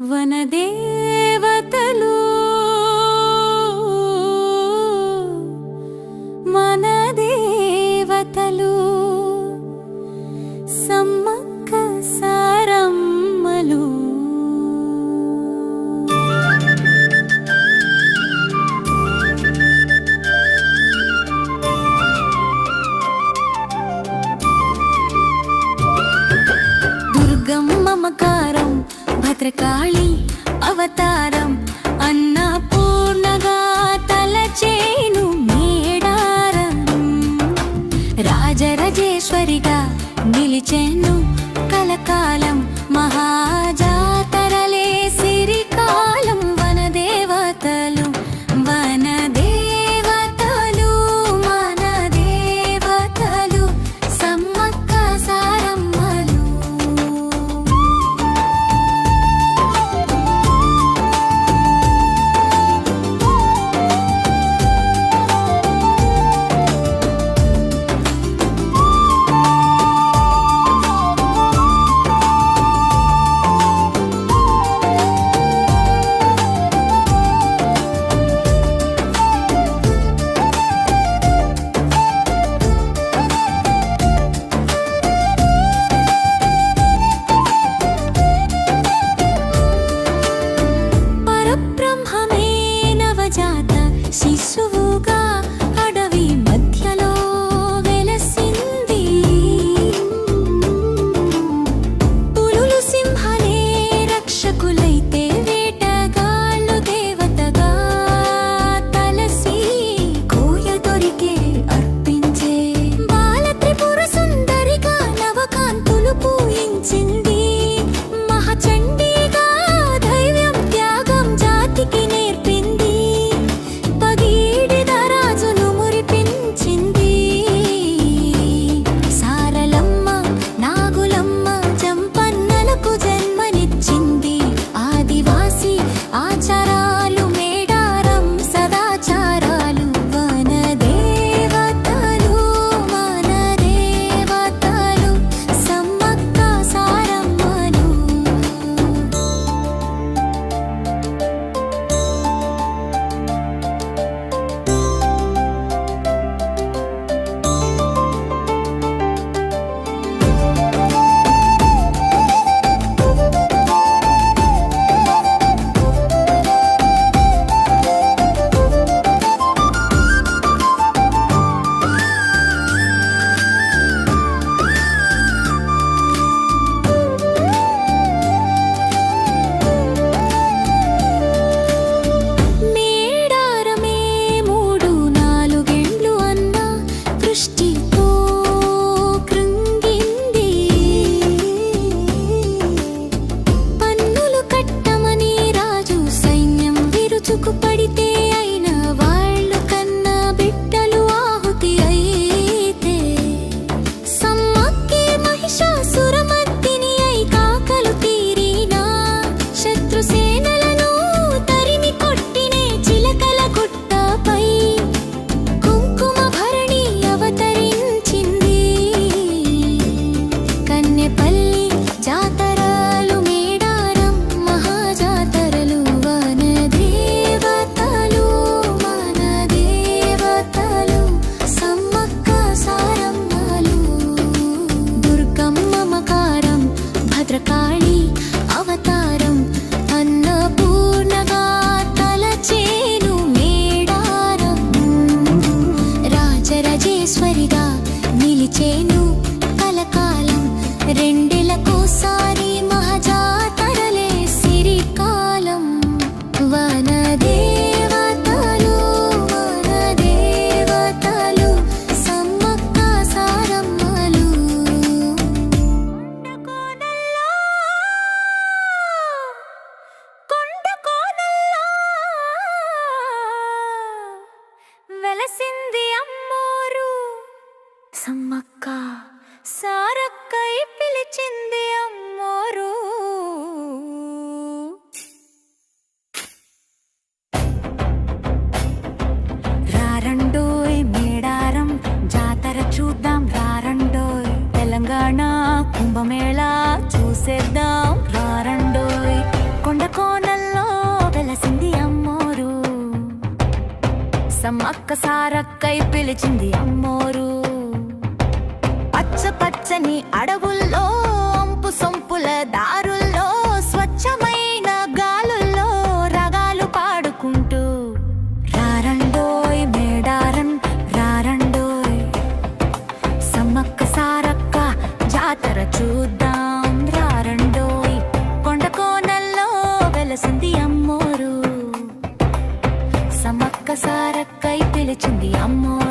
వనదేవతలు భద్రకాళి అవతారం అన్నా పూర్ణగా తలచేను మేడారం. రాజరాజేశ్వరిగా నిలిచెను కలకాలం మహాజా కోసం అక్కసారక్కై పిలిచింది అమ్మోరు. పచ్చ పచ్చని అడవుల్లో అంపు సొంపుల దారు amor.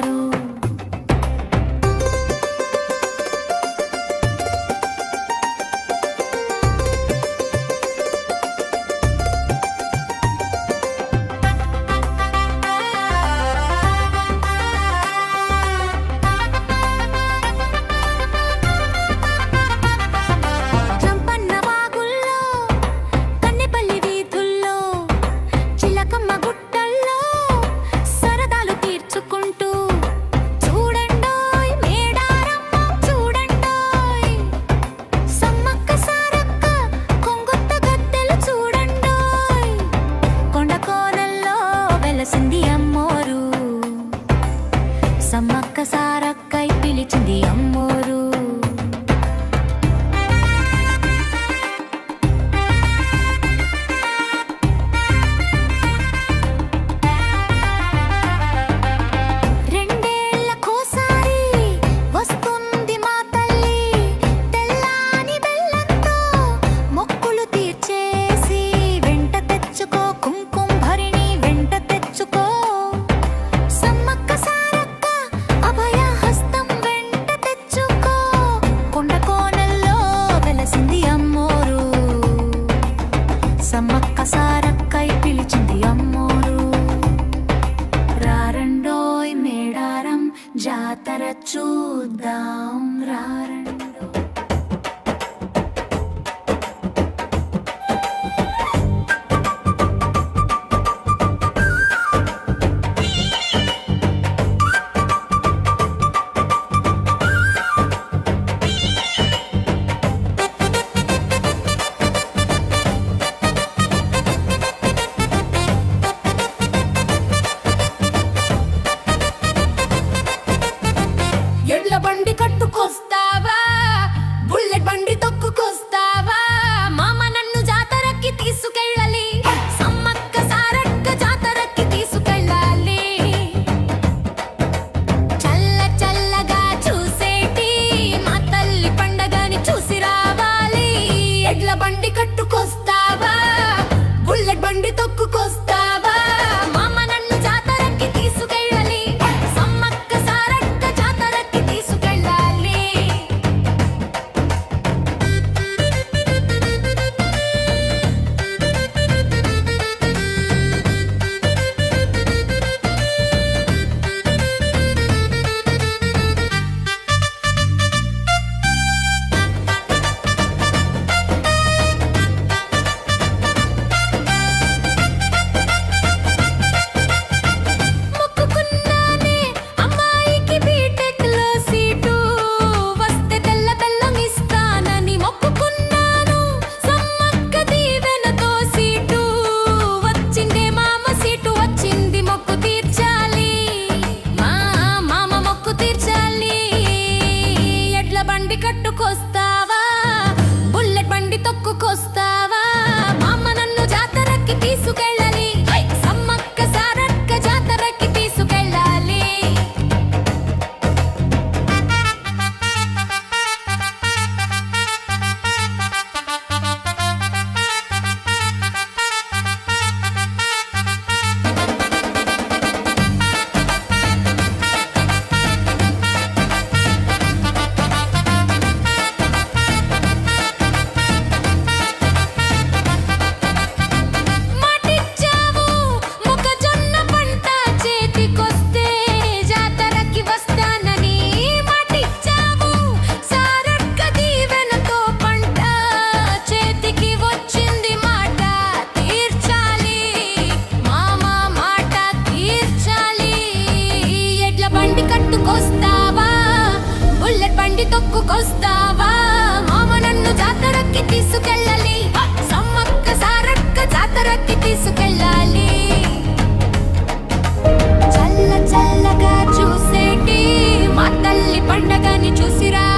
పండగని చూసిరా?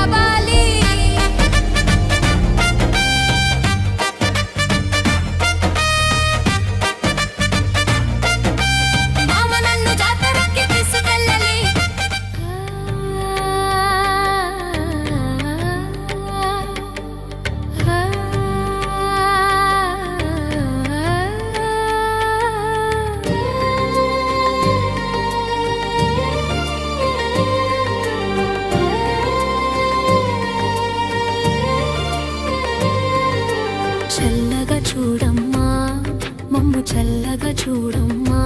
చల్లగా చూడమ్మా?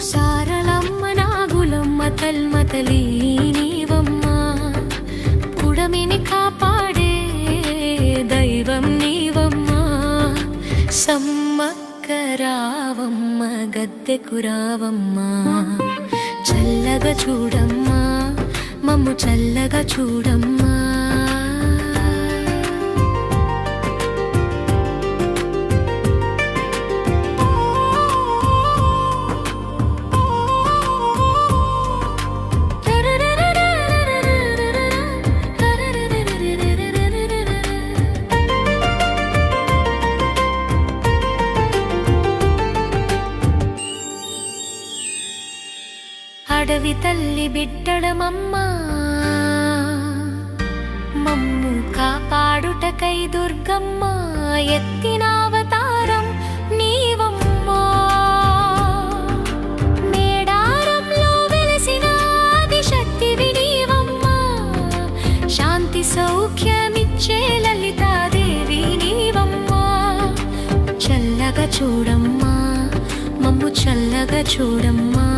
సారలమ్మ నాగులమ్మ తల్మతలి నీవమ్మా. పుడమిని కాపాడే దైవం నీవమ్మా. సమ్మక్క రావమ్మ గద్దెకు రావమ్మా చల్లగా చూడమ్మా మమ్ము చల్లగా చూడమ్మా. చల్లగా చూడమ్మా.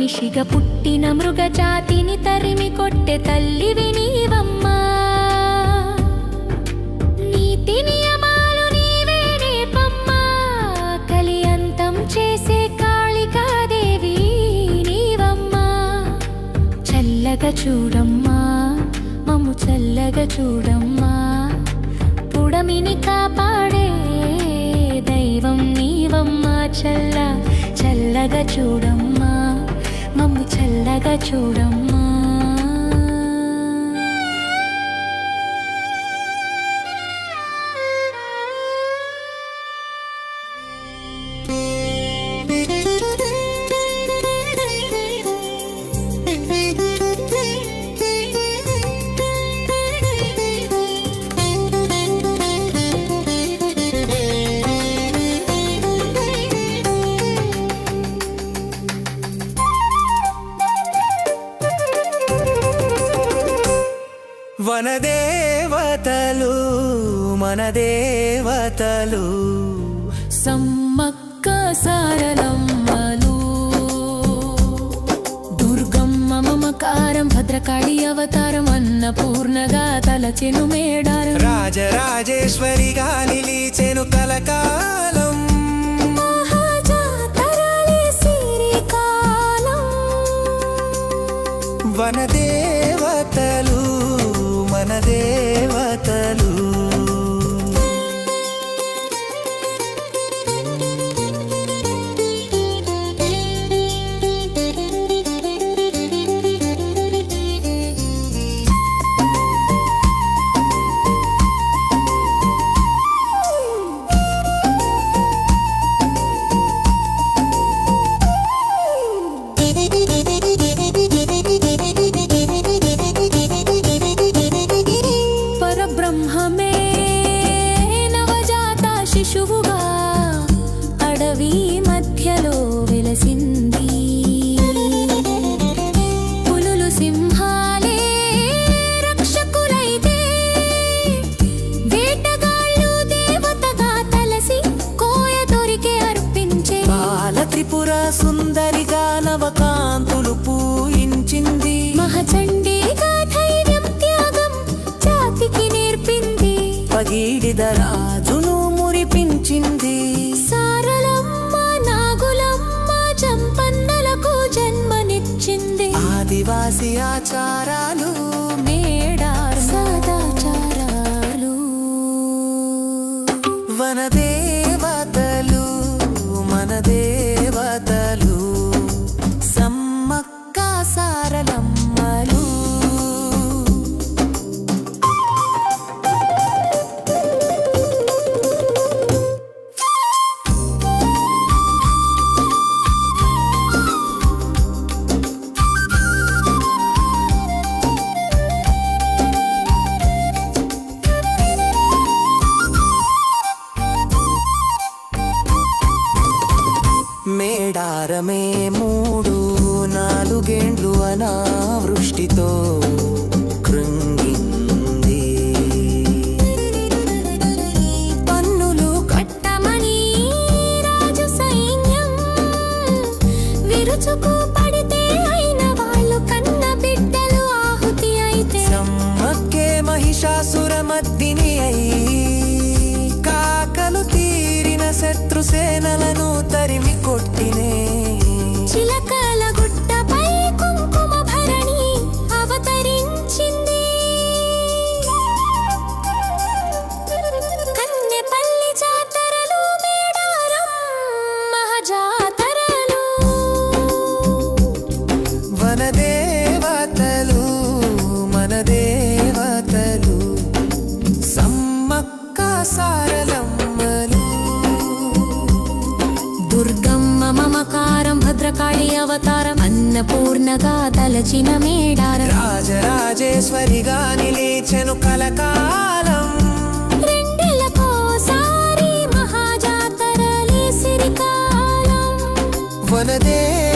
మనిషిగా పుట్టిన మృగజాతిని తరిమి కొట్టె తల్లివి నీవమ్మా. నీతి నియమాలు నీవే నేర్పమ్మా కలి అంతం చేసే కాళికాదేవి నీవమ్మా. చల్లగా చూడమ్మా మమ్ము చల్లగా చూడమ్మా. పుడమిని కాపాడే దైవం నీవమ్మా చల్ల చల్లగా చూడమ్మా. చల్లగా చూడమ్మా. వనదేవతలు మన దేవతలు సమ్మక్క సారలమ్మలు. దుర్గమ్మ మమకారం భద్రకాళి అవతారం అన్నపూర్ణగా తలచెను మేడారం. రాజరాజేశ్వరిగా నిలిచెను కలకాలం. మహాజాతరలే దాసి ఆచారాలు మేడారు. సదాచారాలు. వనదే మద్దిని అయి కాకలు తీరిన శత్రు సేనలను తనగా తలచిన మేడార. రాజరాజేశ్వరిగా నిలిచెను కలకాలం. రెండెలకోసారి మహాజాతరలే సిరికాలం. వనదే